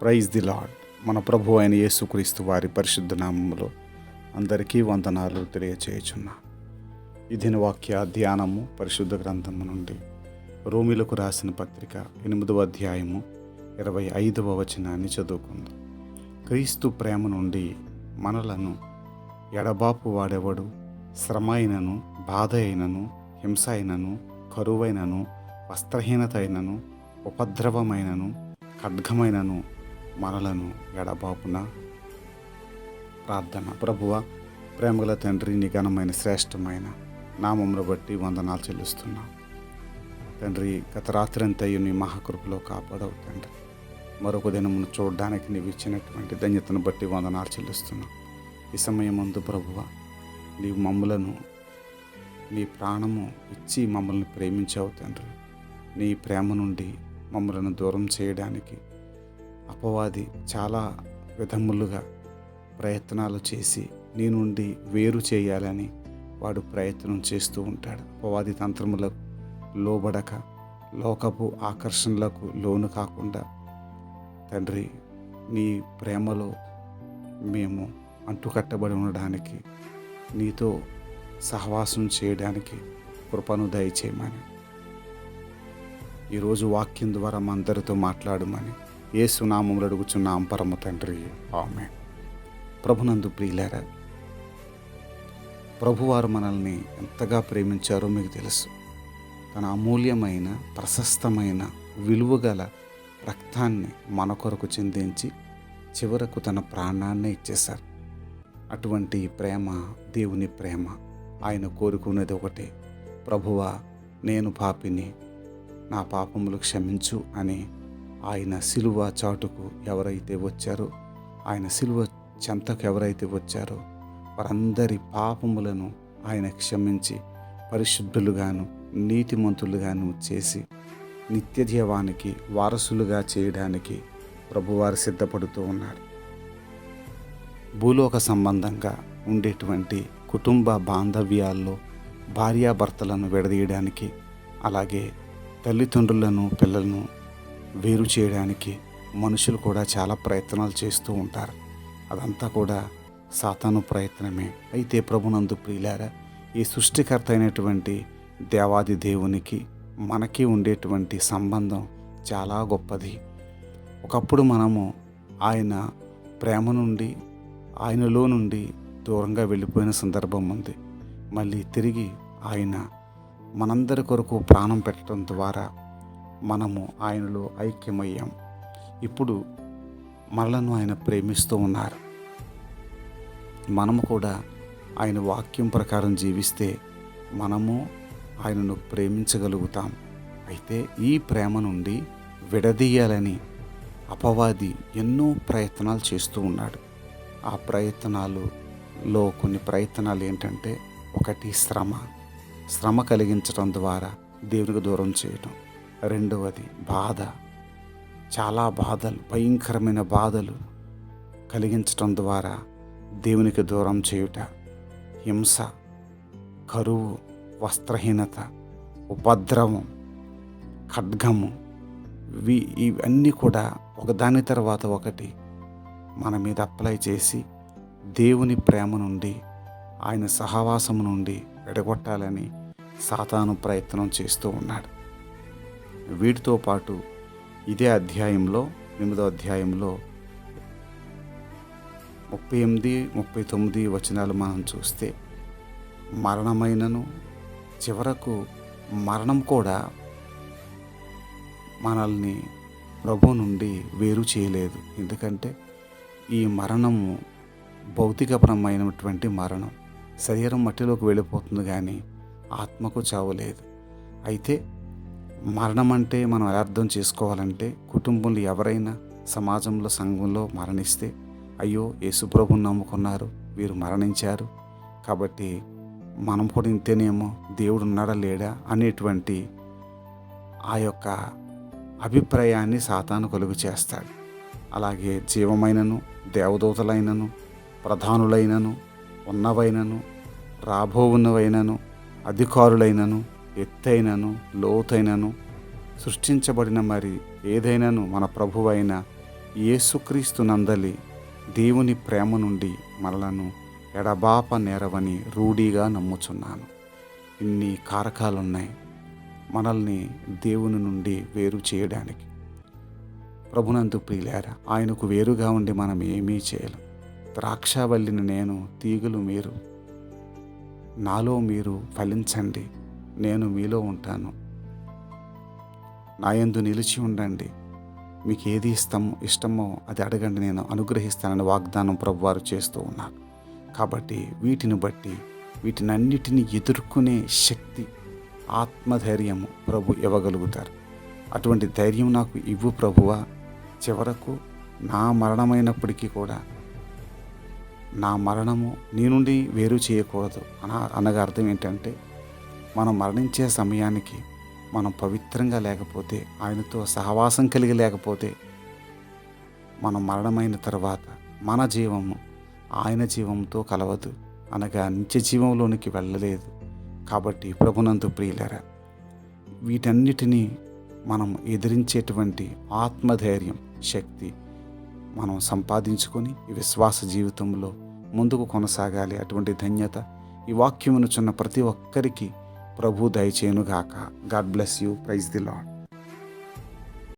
Praise the lord మన ప్రభు అయిన యేసుక్రీస్తు వారి పరిశుద్ధ నామములో అందరికీ వందనాలు తెలియచేయుచున్నా. ఈ దినవాక్య ధ్యానము పరిశుద్ధ గ్రంథము నుండి రోమిలకు రాసిన పత్రిక ఎనిమిదవ అధ్యాయము ఇరవై ఐదవ వచనాన్ని చదువుకుందాం. క్రీస్తు ప్రేమ నుండి మనలను ఎడబాపు వాడెవడు? శ్రమ అయినను బాధ అయినను హింస అయినను కరువైనను వస్త్రహీనత అయినను ఉపద్రవమైనను ఖడ్గమైనను మనలను ఎడబాపున ప్రార్థన. ప్రభువ ప్రేమగల తండ్రి నీ ఘనమైన శ్రేష్టమైన నామమును బట్టి వందనాలు చెల్లిస్తున్నా. తండ్రి గత రాత్రి అంతయు నీ మహాకృపలో కాపాడవు తండ్రి. మరొక దినమును చూడడానికి నీవు ఇచ్చినటువంటి ధన్యతను బట్టి వందనాలు చెల్లిస్తున్నా. ఈ సమయం ముందు ప్రభువ నీవు మమ్మలను నీ ప్రాణము ఇచ్చి మమ్మల్ని ప్రేమించావు తండ్రి. నీ ప్రేమ నుండి మమ్మలను దూరం చేయడానికి అపవాది చాలా విధములుగా ప్రయత్నాలు చేసి నీ నుండి వేరు చేయాలని వాడు ప్రయత్నం చేస్తూ ఉంటాడు. అపవాది తంత్రములకు లోబడక లోకపు ఆకర్షణలకు లోను కాకుండా తండ్రి నీ ప్రేమలో మేము అంటుకట్టబడి ఉండడానికి నీతో సహవాసం చేయడానికి కృపను దయచేయమని ఈరోజు వాక్యం ద్వారా మా అందరితో మాట్లాడమని ఏసునామములు అడుగుచున్నాం పరమ తండ్రి. ఆమె ప్రభునందు ప్రియులారా ప్రభువారు మనల్ని ఎంతగా ప్రేమించారో మీకు తెలుసు. తన అమూల్యమైన ప్రశస్తమైన విలువగల రక్తాన్ని మన కొరకు చెందించి చివరకు తన ప్రాణాన్ని ఇచ్చేశారు. అటువంటి ప్రేమ దేవుని ప్రేమ ఆయన కోరుకునేది ఒకటే. ప్రభువా నేను పాపిని నా పాపములు క్షమించు అని ఆయన సిలువ చాటుకు ఎవరైతే వచ్చారో ఆయన సిలువ చెంతకు ఎవరైతే వచ్చారో వారందరి పాపములను ఆయన క్షమించి పరిశుద్ధులుగాను నీతిమంతులుగాను చేసి నిత్య జీవానికి వారసులుగా చేయడానికి ప్రభువారు సిద్ధపడుతూ ఉన్నారు. భూలోక సంబంధంగా ఉండేటువంటి కుటుంబ బాంధవ్యాల్లో భార్యాభర్తలను విడదీయడానికి అలాగే తల్లిదండ్రులను పిల్లలను వేరు చేయడానికి మనుషులు కూడా చాలా ప్రయత్నాలు చేస్తూ ఉంటారు. అదంతా కూడా సాతాను ప్రయత్నమే. అయితే ప్రభునందు ప్రియులారా ఈ సృష్టికర్త అయినటువంటి దేవాది దేవునికి మనకి ఉండేటువంటి సంబంధం చాలా గొప్పది. ఒకప్పుడు మనము ఆయన ప్రేమ నుండి ఆయనలో నుండి దూరంగా వెళ్ళిపోయిన సందర్భం ఉంది. మళ్ళీ తిరిగి ఆయన మనందరి కొరకు ప్రాణం పెట్టడం ద్వారా మనము ఆయనలో ఐక్యమయ్యాం. ఇప్పుడు మనలను ఆయన ప్రేమిస్తూ ఉన్నారు. మనము కూడా ఆయన వాక్యం ప్రకారం జీవిస్తే మనము ఆయనను ప్రేమించగలుగుతాం. అయితే ఈ ప్రేమ నుండి విడదీయాలని అపవాది ఎన్నో ప్రయత్నాలు చేస్తూ ఉన్నాడు. ఆ ప్రయత్నాలులో కొన్ని ప్రయత్నాలు ఏంటంటే ఒకటి శ్రమ. శ్రమ కలిగించడం ద్వారా దేవునికి దూరం చేయటం. రెండవది బాధ. చాలా బాధలు భయంకరమైన బాధలు కలిగించటం ద్వారా దేవునికి దూరం చేయుట హింస కరువు వస్త్రహీనత ఉపద్రవం ఖడ్గము వి ఇవన్నీ కూడా ఒకదాని తర్వాత ఒకటి మన మీద అప్లై చేసి దేవుని ప్రేమ నుండి ఆయన సహవాసము నుండి విడగొట్టాలని సాతాను ప్రయత్నం చేస్తూ ఉన్నాడు. వీటితో పాటు ఇదే అధ్యాయంలో ఎనిమిదో అధ్యాయంలో ముప్పై ఎనిమిది ముప్పై తొమ్మిది వచనాలు మనం చూస్తే మరణమైనను చివరకు మరణం కూడా మనల్ని ప్రభు నుండి వేరు చేయలేదు. ఎందుకంటే ఈ మరణము భౌతికపరమైనటువంటి మరణం. శరీరం మట్టిలోకి వెళ్ళిపోతుంది కానీ ఆత్మకు చావలేదు అయితే మరణం అంటే మనం ఎలా అర్థం చేసుకోవాలంటే కుటుంబంలో ఎవరైనా సమాజంలో సంఘంలో మరణిస్తే అయ్యో యేసుప్రభుని నమ్ముకున్నారు వీరు మరణించారు. కాబట్టి మనం కూడా ఇంతేనేమో దేవుడు ఉన్నాడా లేడా అనేటువంటి ఆ యొక్క అభిప్రాయాన్ని సాతాను కలుగు చేస్తాడు. అలాగే జీవమైనను దేవదూతలైనను ప్రధానులైనను ఉన్నవైనను రాబోవున్నవైనను అధికారులైనను ఎత్తైనను లోతైనను సృష్టించబడిన మరి ఏదైనాను మన ప్రభువైన యేసుక్రీస్తు నందలి దేవుని ప్రేమ నుండి మనలను ఎడబాప నేరవని రూఢీగా నమ్ముచున్నాను. ఇన్ని కారకాలున్నాయి మనల్ని దేవుని నుండి వేరు చేయడానికి. ప్రభునందు ప్రియులారా ఆయనకు వేరుగా ఉండి మనం ఏమీ చేయలేం. ద్రాక్షవల్లిని నేను తీగులు మీరు నాలో మీరు ఫలించండి. నేను మీలో ఉంటాను. నాయందు నిలిచి ఉండండి. మీకు ఏది ఇష్టం ఇష్టమో అది అడగండి. నేను అనుగ్రహిస్తానని వాగ్దానం ప్రభువారు చేస్తూ ఉన్నారు. కాబట్టి వీటిని బట్టి వీటినన్నిటిని ఎదుర్కొనే శక్తి ఆత్మధైర్యము ప్రభు ఇవ్వగలుగుతారు. అటువంటి ధైర్యం నాకు ఇవ్వు ప్రభువా. చివరకు నా మరణమైనప్పటికీ కూడా నా మరణము నీ నుండి వేరు చేయకూడదు. అన అనగా అర్థం ఏంటంటే మనం మరణించే సమయానికి మనం పవిత్రంగా లేకపోతే ఆయనతో సహవాసం కలిగి లేకపోతే మనం మరణమైన తర్వాత మన జీవము ఆయన జీవంతో కలవదు అనగా నిత్య జీవంలోనికి వెళ్ళలేదు. కాబట్టి ప్రభునందు ప్రియులరా వీటన్నిటినీ మనం ఎదిరించేటువంటి ఆత్మధైర్యం శక్తి మనం సంపాదించుకొని విశ్వాస జీవితంలో ముందుకు కొనసాగాలి. అటువంటి ధన్యత ఈ వాక్యమునుచున్న ప్రతి ఒక్కరికి ప్రభు దయచేయునుగాక. God bless you praise the Lord